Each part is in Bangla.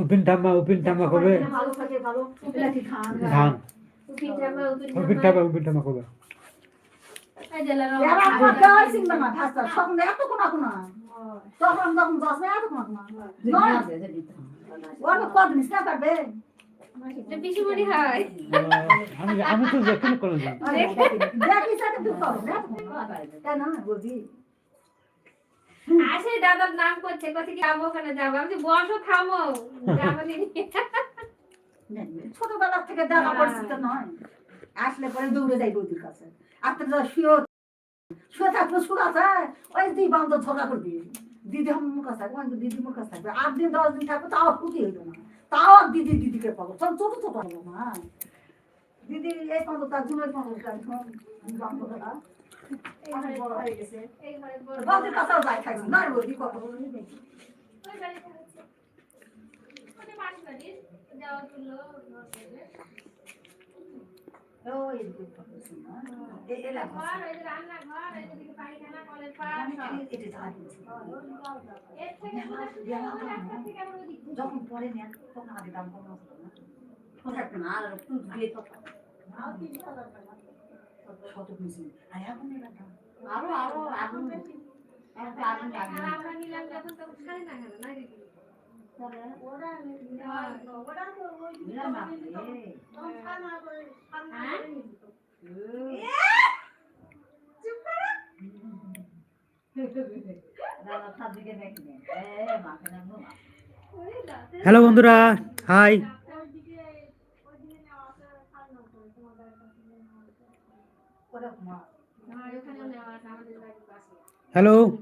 উপিন ঠাম্মা উপিন ঠাম্মা খান ধান। উপিন ঠাম্মা উপিন ঠাম্মা ভাষা তখন তখন না এত কোনা কোনা কত নিস পারবে আমি তো যখন করে দিই আসে দাদার নাম করছে কোথায় কি যাব ওখানে যাব? আমি বসো থামো। ছোটবেলা থেকে দেখা পড়ছি তো নয়। আসলে পরে দৌড়ে যাই বৌদির কাছে। আর তো শুয়ে শুয়ে থাকবে সুর আছে। ওই দুই বান্ধব ঝগড়া করবি। দিদি আমার মুখ থাকবে দিদি মুখ থাকবে। আট দিন দশ দিন থাকবে তাও ক্ষতি হইল না। তাও দিদি দিদিকে পাবো। সব ছোট ছোট হলো না। দিদি এই পাবো তার জন্য পাবো তার অনেক বড়। হয়ে গেছে। বড়। বৌদির কাছেও যাই থাকবে না রে বৌদি কত পাশ বাড়ির, দেওয়া যখন পরে নেন তখন আগে দাম কম হতো না। থাকবে না আর একটু দিয়ে তো শত বেশি আর এখন আরও আরও আগুন আগুন আগুন আমরা নিলাম যখন তখন ছাড়ে না না হ্যালো বন্ধুরা হাই। ওর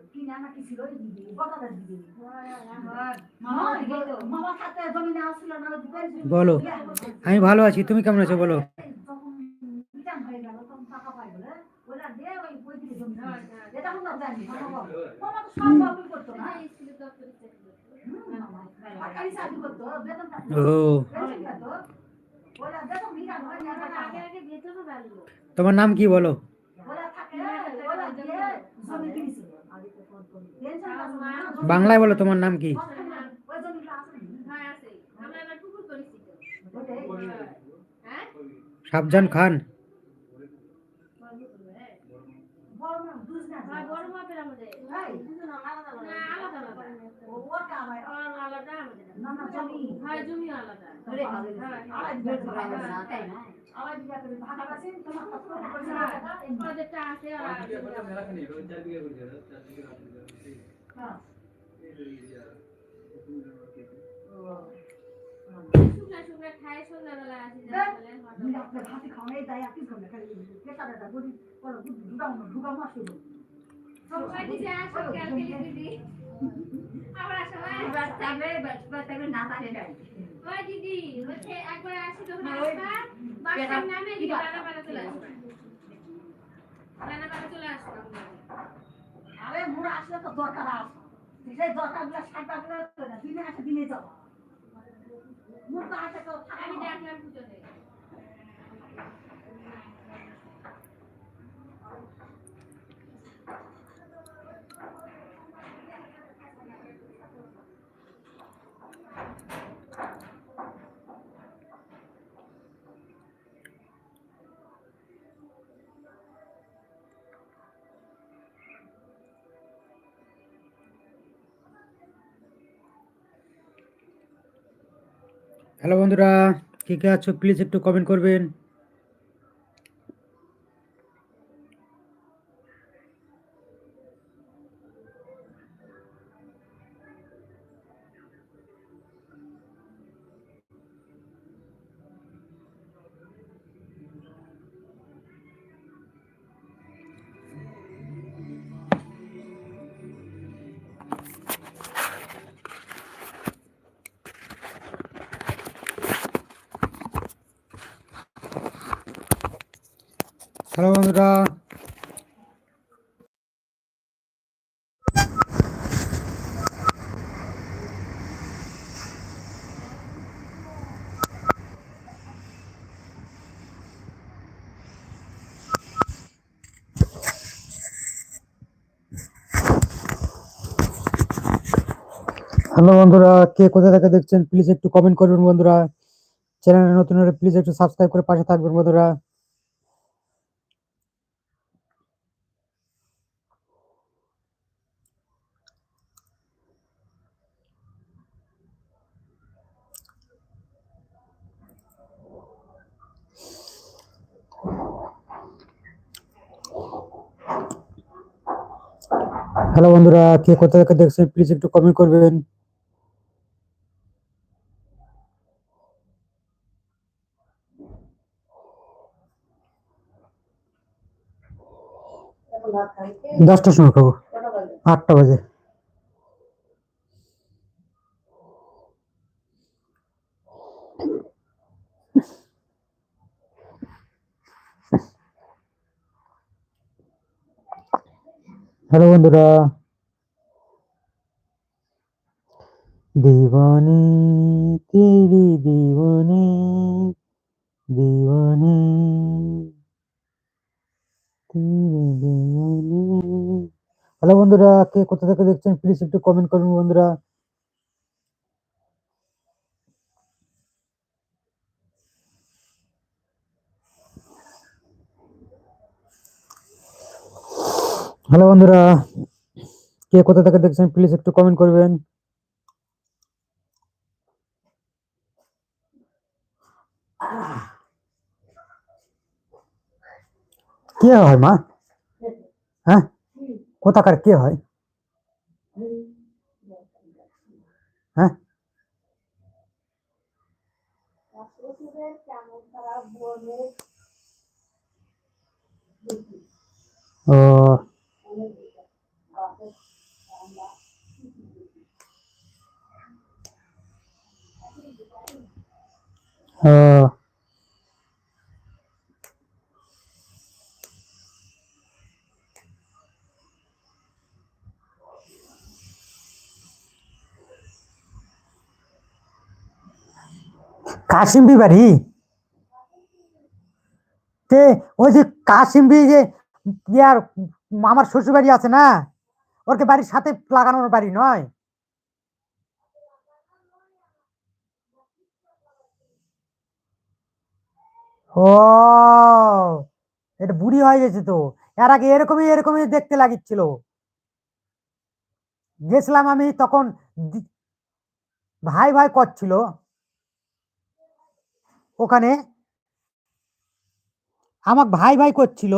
কিনা ছিল মামা জমি নেওয়া ছিল না বলো আমি ভালো আছি তুমি কেমন আছো বলো? হয়ে হয়ে। তোমার নাম কি বলো ওরা থাকে ওরা দিয়ে জমি কিনেছিল পেনশন পাতো না জমি- বাংলায় বলো তোমার নাম কি? সাবজান খান হয়, ভাতে খাওয়া চলে আসবা। রান্নাবান্না চলে আসবা আরে মোরা আসলে তো দরকার আছে দিনে আসা দিনে যাওয়া মুখ আসে তো আমি দেখলাম পুজোতে। হ্যালো বন্ধুরা কে কে আছো? প্লিজ একটু কমেন্ট করবেন। হ্যালো বন্ধুরা হ্যালো বন্ধুরা, কে কোথা থেকে দেখছেন প্লিজ একটু কমেন্ট করবেন বন্ধুরা। চ্যানেলে নতুন হলে প্লিজ একটু সাবস্ক্রাইব করে পাশে থাকবেন বন্ধুরা। হ্যালো বন্ধুরা, কে কোথা থেকে দেখছেন প্লিজ একটু কমেন্ট করবেন। দশটার সময় খাব। আটটা বাজে। হ্যালো বন্ধুরা। দিবনে তেরি দিবনে দিবনে হ্যালো বন্ধুরা, কে কোথা থেকে দেখছেন প্লিজ একটু কমেন্ট করুন বন্ধুরা। হ্যালো বন্ধুরা, কে কোথা থেকে দেখছেন প্লিজ একটু কমেন্ট করবেন। কে হয়, মা? হ্যাঁ? কোথাকার কে হয়? হ্যাঁ? ও কাশিমবি বাড়ি? তে ওই যে কাশিমবি যে আমার শ্বশুর বাড়ি আছে না? ওর কি বাড়ির সাথে লাগানোর বাড়ি নয়? ও, এটা বুড়ি হয়ে গেছে তো। এর আগে এরকমই এরকমই দেখতে লাগিচ্ছিল। গেছিলাম আমি তখন ভাই ভাই করছিল। ওখানে আমাক ভাই ভাই করছিল।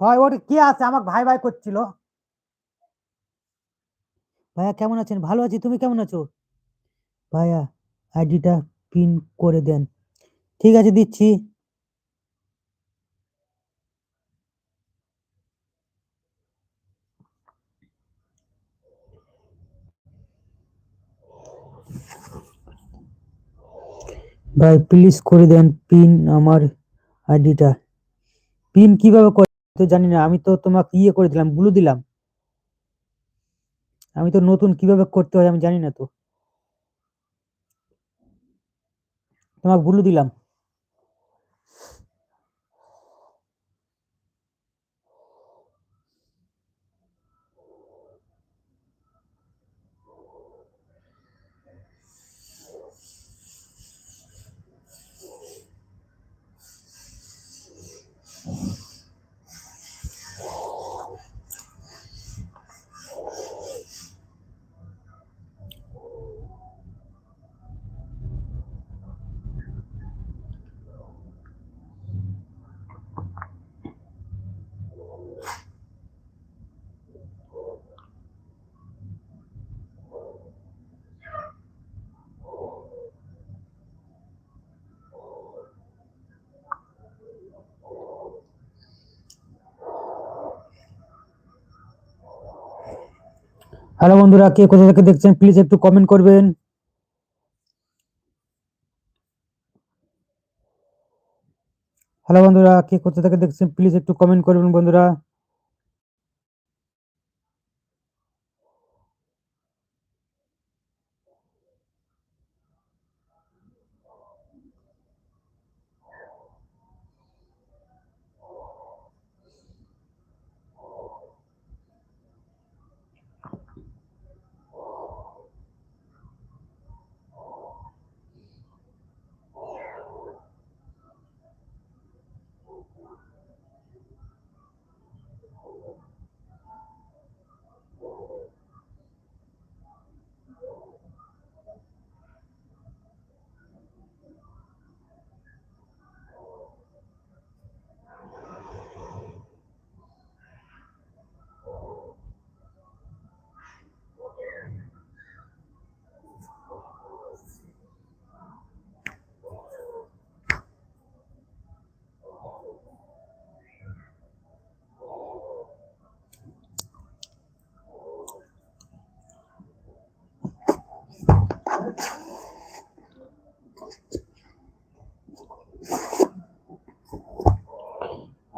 হয়, ওর কে আছে? আমাক ভাই ভাই করছিল। ভাইয়া কেমন আছেন? ভালো আছি, তুমি কেমন আছো? ভাইয়া, আইডিটা পিন করে দেন। ঠিক আছে, দিচ্ছি। ভাই প্লিজ করে দেন পিন আমার আইডিটা। পিন কীভাবে করে তো জানি না, আমি তো তোমাকে ইয়ে করে দিলাম ব্লু দিলাম। আমি তো নতুন, কীভাবে করতে হয় আমি জানি না তো। তোমাকে ভুলু দিলাম। হ্যালো বন্ধুরা, কে কোথা থেকে দেখছেন প্লিজ একটু কমেন্ট করবেন। হ্যালো বন্ধুরা, কে কোথা থেকে দেখছেন প্লিজ একটু কমেন্ট করবেন বন্ধুরা।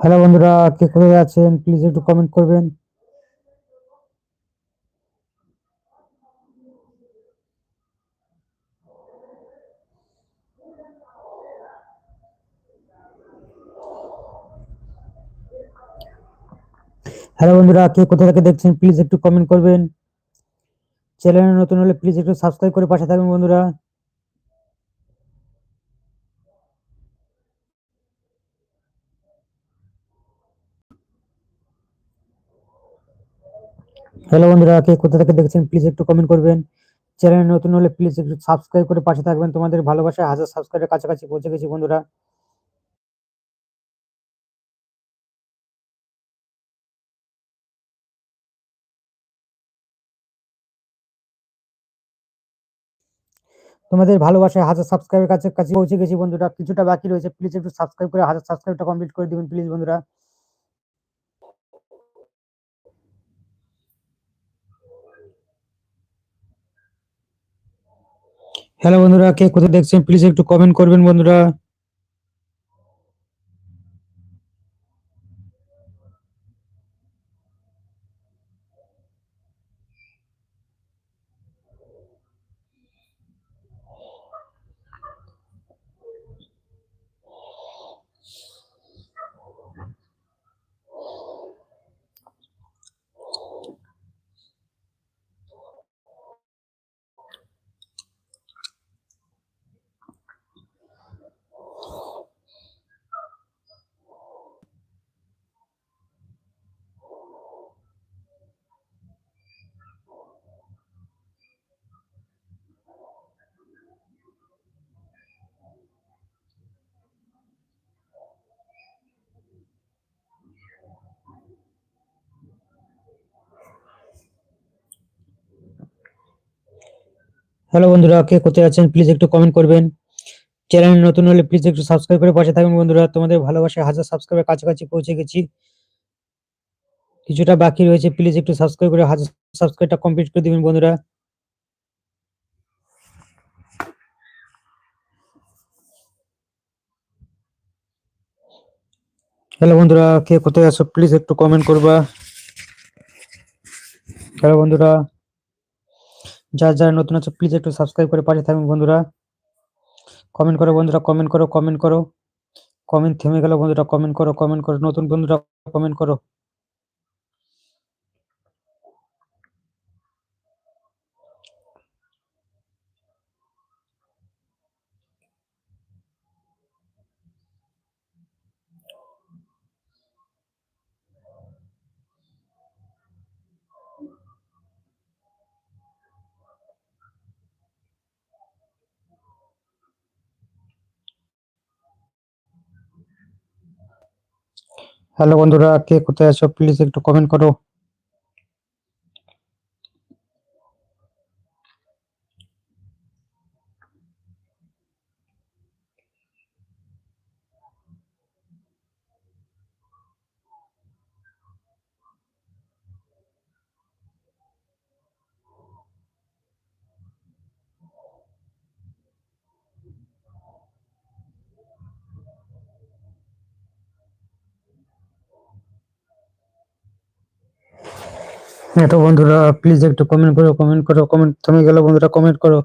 হ্যালো বন্ধুরা, কে কোথায় আছেন? প্লিজ একটু কমেন্ট করবেন। হ্যালো বন্ধুরা, কে কোথা থেকে দেখছেন? প্লিজ একটু কমেন্ট করবেন। চ্যানেলে নতুন হলে প্লিজ একটু সাবস্ক্রাইব করে পাশে থাকবেন বন্ধুরা। হ্যালো বন্ধুরা, কে কোথা থেকে দেখছেন প্লিজ একটু কমেন্ট করবেন। চ্যানেলে নতুন হলে প্লিজ একটু সাবস্ক্রাইব করে পাশে থাকবেন। তোমাদের ভালোবাসায় হাজার সাবস্ক্রাইবের কাছাকাছি পৌঁছে গেছি বন্ধুরা। তোমাদের ভালোবাসায় হাজার সাবস্ক্রাইবের কাছে কাছে পৌঁছে গেছি বন্ধুরা। কিছুটা বাকি রয়েছে প্লিজ একটু সাবস্ক্রাইব করে হাজার সাবস্ক্রাইবটা কমপ্লিট করে দিবেন প্লিজ বন্ধুরা। হ্যালো বন্ধুরা কে কোথায় দেখছেন প্লিজ একটু কমেন্ট করবেন বন্ধুরা। হ্যালো বন্ধুরা, কে কোথায় আছেন? প্লিজ একটু কমেন্ট করবেন। চ্যানেল নতুন হলে প্লিজ একটু সাবস্ক্রাইব করে পাশে থাকবেন বন্ধুরা। তোমাদের ভালোবাসায় হাজার সাবস্ক্রাইবের কাছাকাছি পৌঁছে গেছি। কিছুটা বাকি রয়েছে প্লিজ একটু সাবস্ক্রাইব করে হাজার সাবস্ক্রাইবটা কমপ্লিট করে দিবেন বন্ধুরা। হ্যালো বন্ধুরা, কে কোথায় আছো? প্লিজ একটু কমেন্ট করবা। হ্যালো বন্ধুরা। যারা যারা নতুন আছে প্লিজ একটু সাবস্ক্রাইব করে পাশে থাকবেন বন্ধুরা। কমেন্ট করো বন্ধুরা কমেন্ট করো কমেন্ট করো। কমেন্ট থেমে গেল বন্ধুরা কমেন্ট করো কমেন্ট করো। নতুন বন্ধুরা কমেন্ট করো। হ্যালো বন্ধুরা কে কোথায় আছো? প্লিজ একটু কমেন্ট করো হ্যাঁ তো বন্ধুরা প্লিজ একটু কমেন্ট করো কমেন্ট করো কমেন্ট থেমে গেলো বন্ধুরা কমেন্ট করো।